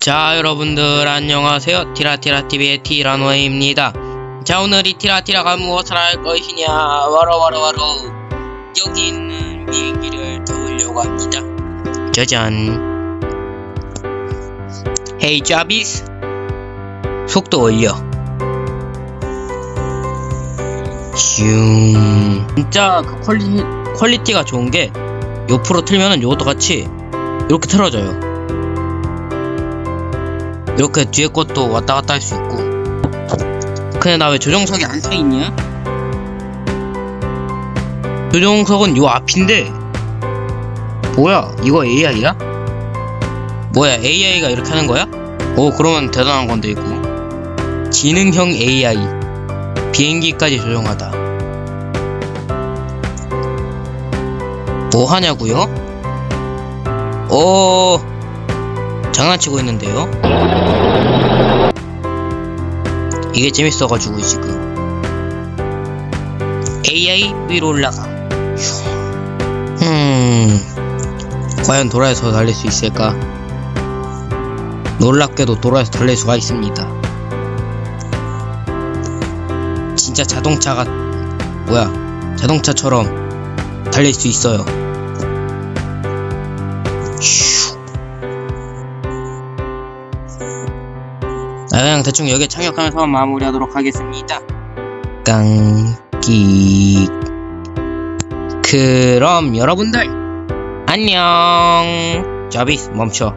자 여러분들 안녕하세요. 티라티라TV의 티라노입니다. 자 오늘 이 티라티라가 무엇을 할 것이냐? 와로와로와로. 여기 있는 비행기를 타보려고 합니다. 짜잔. 헤이 자비스. 속도 올려. 슝. 진짜 그 퀄리, 퀄리티가 좋은 게 옆으로 틀면은 요것도 같이 이렇게 틀어져요 이렇게 뒤에 것도 왔다 갔다 할 수 있고 근데 나 왜 조정석이 안 타있냐? 조정석은 요 앞인데 뭐야 이거 AI야? 뭐야 AI가 이렇게 하는 거야? 오 그러면 대단한 건데 이거 지능형 AI 비행기까지 조정하다 뭐 하냐고요? 오 장난치고 있는데요? 이게 재밌어가지고 지금. AI 위로 올라가. 음 과연 도라에서 달릴 수 있을까? 놀랍게도 도라에서 달릴 수가 있습니다. 진짜 자동차가 뭐야 자동차처럼 달릴 수 있어요. 슈. 그냥 대충 여기에 착륙하면서 마무리하도록 하겠습니다. 깡기. 그럼 여러분들 안녕. 자비스 멈춰.